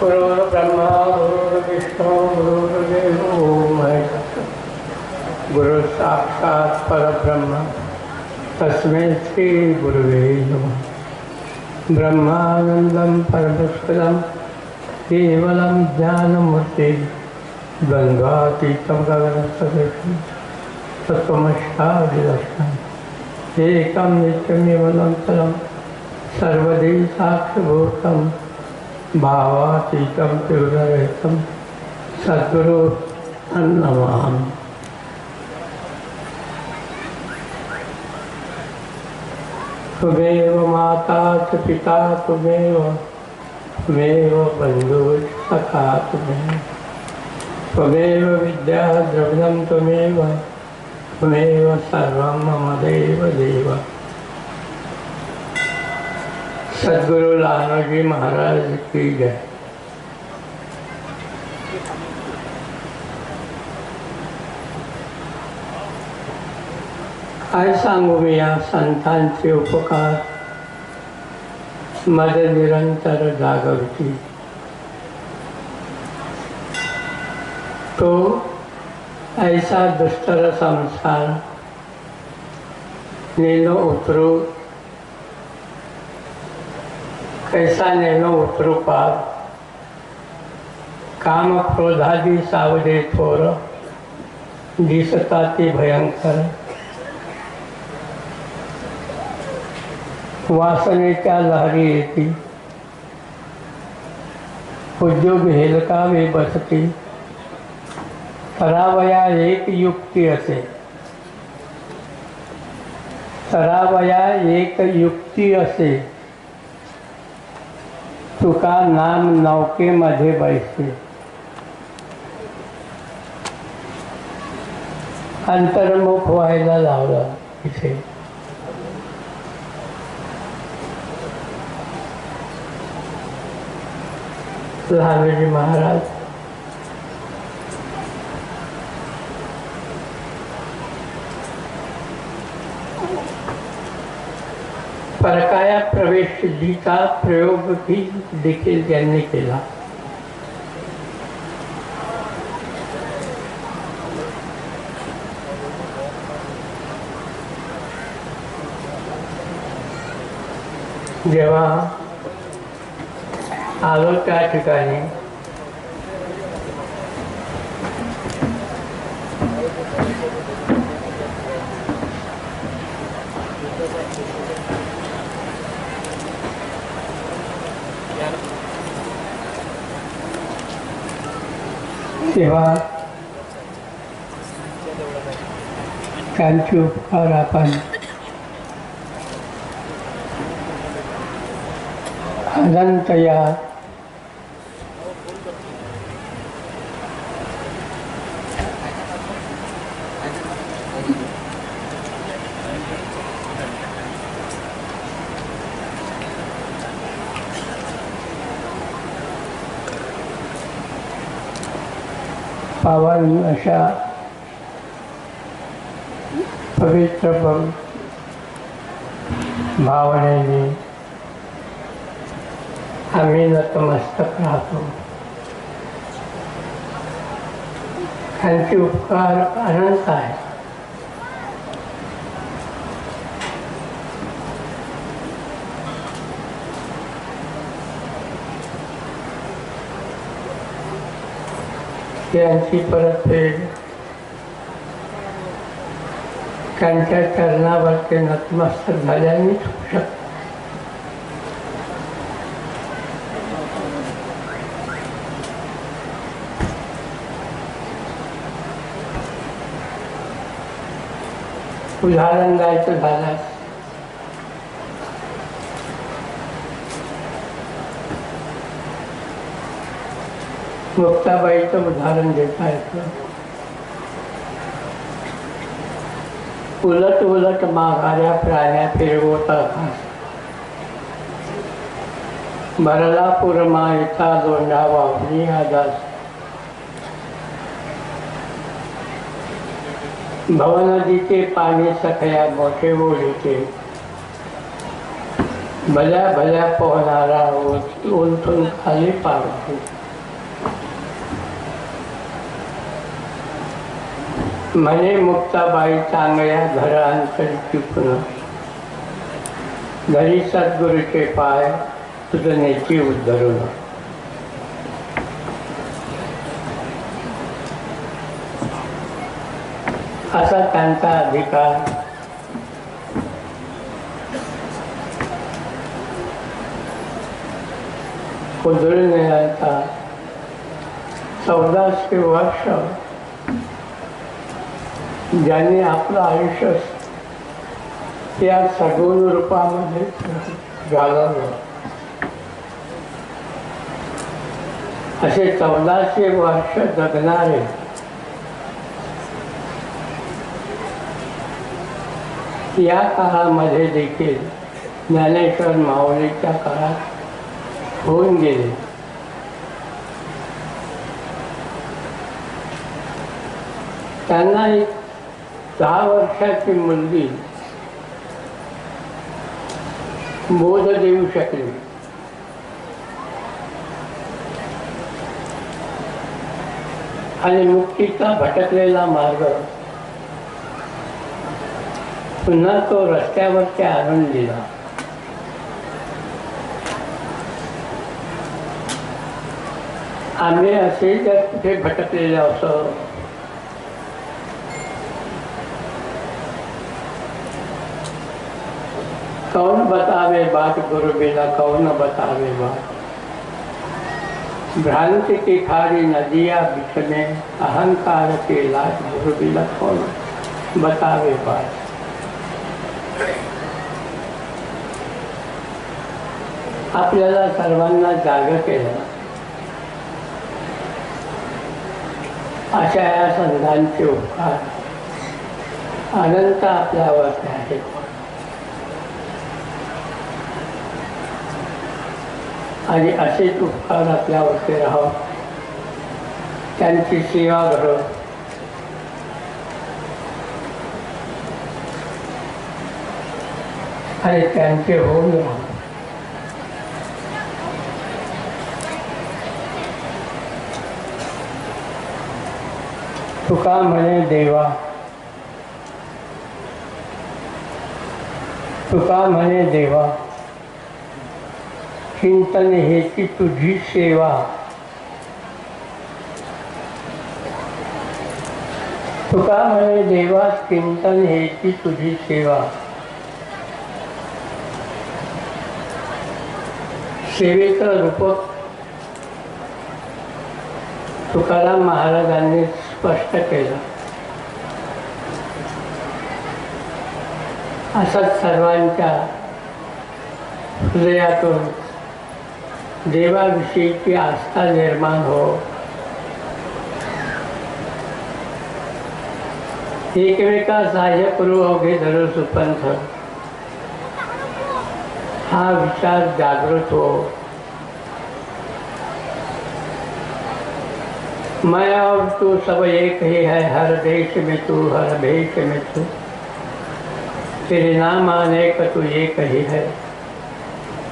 गुरुर्ब्रह्मा गुरुर्विष्णु गुरुर्देवो महेश्वर गुरु साक्षात् परब्रह्म तस्मै श्री गुरुवे नमः ब्रह्मानन्दं परमस्पदं केवलं ज्ञानमूर्ति द्वन्द्वातीतं गगनसदृशं तत्त्वमष्टादिदर्शनम् एकं नित्यमेवनन्तरं सर्वदी साक्षिभूतं भावातीतं तीव्ररहितं सद्गुरु नमामि त्वमेव माता च पिता त्वमेव त्वमेव बन्धुसखा त्वमेव। त्वमेव विद्या द्रविणं त्वमेव त्वमेव सर्वं मम देव देव सदगुरु लालजी महाराज की जय। काय सांगू मी संतांचे उपकार। मद निरंतर जागवती तो ऐसा दुष्टर संसार। नेनो उतरू। कैसा नेनो उतरू पार। काम क्रोधादी सावधे थोर। दिसता ती भयंकर वासनेच्या लहरी येते उद्योग हेलकावे बसते। करावया एक युक्ती असे। करावया एक युक्ती असे। तुका नाम नौकेमध्ये बैसे अंतर्मुख व्हायला लावलं इथे. लहानजी महाराज प्रवेश सिद्धीचा प्रयोग ही देखील त्यांनी केला। जेव्हा आलो त्या ठिकाणी してはการจูบอาราปันอนันตยา पावन अशा पवित्र भावनेने आम्ही नतमस्तक राहतो. त्यांचे उपकार अनंत आहेत त्यांची परतफेड त्यांच्या नतमस्तक होऊ उदाहरण द्यायचं झालं मुक्ताबाईचं उदाहरण देता येतं उलट उलट माघाऱ्या प्राण्या फिरवत घास भरला पुरमाईचा दोंडा वापरी आदास भवनदीचे पाणी सखया मोठे ओढीचे भल्या भल्या पोहणारा उल- उलटून खाली पाडतो म्हणे मुक्ताबाई चांगल्या घरांतरची पुन्हा घरी सद्गुरूचे पाय तुझनेची उद्धरून असा त्यांचा अधिकार. उधळून येण्याचा चौदाशे वर्ष ज्यांनी आपलं आयुष्य या सगुण रूपामध्ये घालवलं. असे चौदाशे वर्ष जगणारे या काळामध्ये देखील ज्ञानेश्वर माऊलीच्या काळात होऊन गेले. त्यांना एक दहा वर्षाची मुलगी बोध देऊ शकली. आणि मुक्तीचा भटकलेला मार्ग पुन्हा तो रस्त्यावरती आणून दिला. आम्ही असे जर कुठे भटकलेले असो कौन बतावे बात गुरु बिना, कौन बतावे बात? भ्रांति की खारी नदिया में अहंकार के लाज गुरु बिना, कौन बतावे बात? आपल्याला सर्वांना जाग केलं अशा या संघांचे उपकार अनंत आपल्यावरती आहेत आणि असेच उपकार आपल्यावरती राहावं त्यांची सेवा घडव आणि त्यांचे होऊन राहावं तुका म्हणे देवा। तुका म्हणे देवा। चिंतन हे की तुझी सेवा. तुका म्हणे देवा चिंतन हे की तुझी सेवा. सेवेचं रूपक तुकाराम महाराजांनी स्पष्ट केलं. असंच सर्वांच्या हृदयातून देवाविषयीची आस्था निर्माण हो। एकमेका सहाय्य करू अवघे धरो सुपंथ हा विचार जागृत हो। मैं और तू सब एक ही है, हर देश में तू, हर भेष में तू। तेरे नाम अनेक तू एक ही है।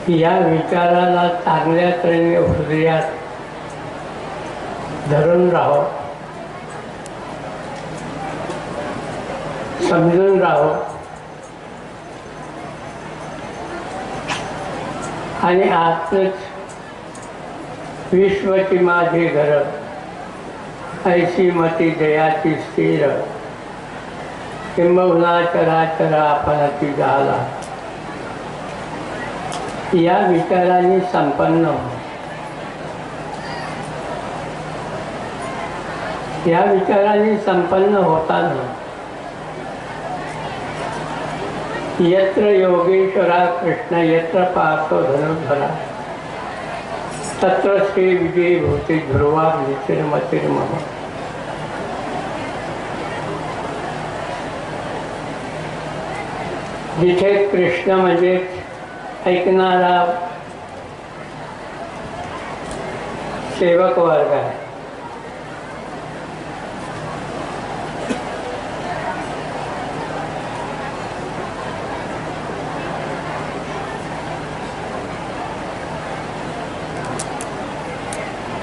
या विचाराला चांगल्या तऱ्हेने हृदयात धरून राहो. समजून राहो. आणि आजच विश्वची माझी घर ऐशी मती दयाची स्थिर किंबहुना चरा आपणाची झाला या विचाराने संपन्न हो. या विचाराने संपन्न होताना यत्र योगेश्वरा कृष्ण, यत्र पार्थो धनुर्धरा, तत्र श्री विजयी भूती ध्रुवा निश्चिरमतिर्मम जिथे कृष्ण म्हणजे ऐकणारा सेवक वर्ग है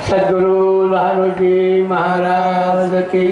सदगुरु लाल जी महाराज की